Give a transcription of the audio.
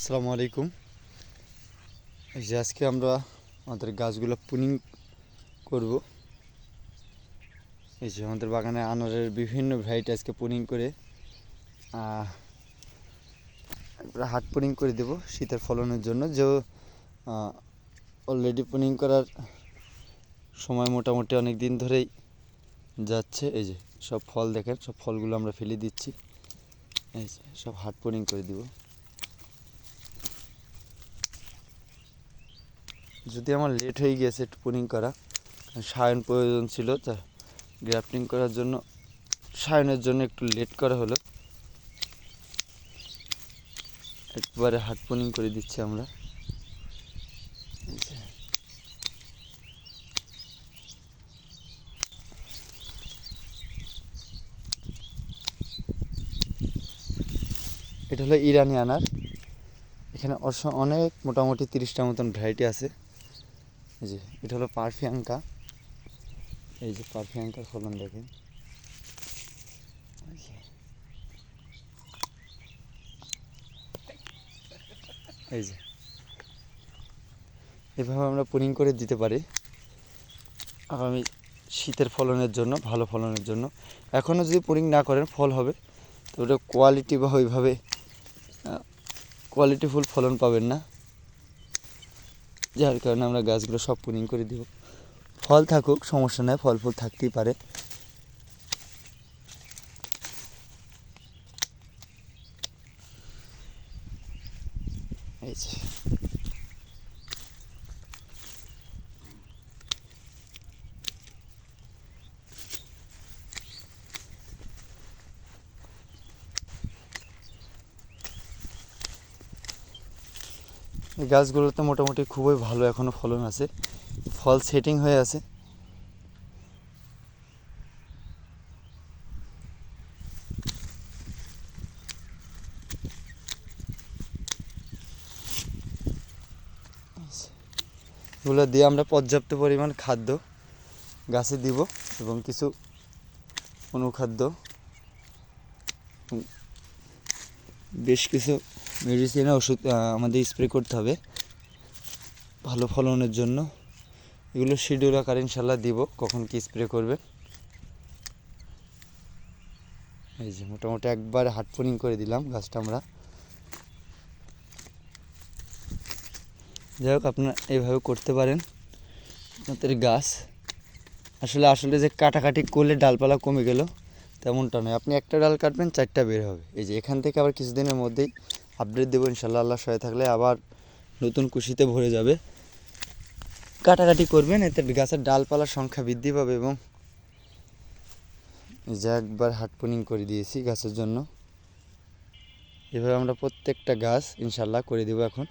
আসসালামু আলাইকুম। এই যে আজকে আমরা আমাদের গাছগুলো পুনিং করব। এই যে আমাদের বাগানে আনারের বিভিন্ন ভ্যারাইটি আজকে পুনিং করে হাট পুনিং করে দেব শীতের ফলনের জন্য। যে অলরেডি পুনিং করার সময় মোটামুটি অনেক দিন ধরেই যাচ্ছে। এই যে সব ফল দেখেন, সব ফলগুলো আমরা ফেলে দিচ্ছি। এই যে সব হাট পুনিং করে দিব। যদি আমার লেট হয়ে গিয়েছে পুনিং করা সায়ন প্রয়োজন ছিল, তা গ্রাফটিং করার জন্য, সায়নের জন্য একটু লেট করা হলো। একবারে হাট পুনিং করে দিচ্ছি আমরা। এটা হলো ইরানি আনার। এখানে অনেক মোটামুটি তিরিশটা মতন ভ্যারাইটি আছে। এই যে, এটা হলো পারফিয়াঙ্কা এই যে পারফিয়াঙ্কার ফলন দেখেন। এই যে। এভাবে আমরা পুনিং করে দিতে পারি। আগামী শীতের ফলনের জন্য, ভালো ফলনের জন্য। এখনও যদি পুনিং না করেন, ফল হবে। তো ওটা কোয়ালিটি বা ওইভাবে কোয়ালিটিফুল ফলন পাবেন না। যার কারণে আমরা গাছগুলো সব পুনিং করে দিব। ফল থাকুক, সমস্যা নয় ফল ফুল থাকতেই পারে। এই এই গাছগুলোতে মোটামুটি খুবই ভালো এখনও ফলন আছে। ফল সেটিং হয়ে আছে। এগুলো দিয়ে আমরা পর্যাপ্ত পরিমাণ খাদ্য গাছে দিব এবং কিছু অনুখাদ্য, বেশ কিছু মেডিসিনের ওষুধ আমাদের স্প্রে করতে হবে ভালো ফলনের জন্য। এগুলো শিডিউল আকারে ইনশাল্লাহ দিব, কখন কি স্প্রে করবে। এই যে মোটামুটি একবার হাট ফোনিং করে দিলাম গাছটা আমরা। যাই হোক, আপনারা এইভাবে করতে পারেন। আপনাদের গাছ, আসলে আসলে যে কাটাকাটি করলে ডালপালা কমে গেল, তেমনটা নয়। আপনি একটা ডাল কাটবেন, চারটা বের হবে। এই যে এখান থেকে আবার কিছুদিনের মধ্যেই আপডেট দেবো ইনশাল্লাহ আল্লাহ সহায় থাকলে আবার নতুন কুশিতে ভরে যাবে। কাটাকাটি করবেন, এতে গাছের ডালপালার সংখ্যা বৃদ্ধি পাবে এবং যা একবার হাট পুনিং করে দিয়েছি গাছের জন্য। এভাবে আমরা প্রত্যেকটা গাছ ইনশাল্লাহ করে দেবো এখন।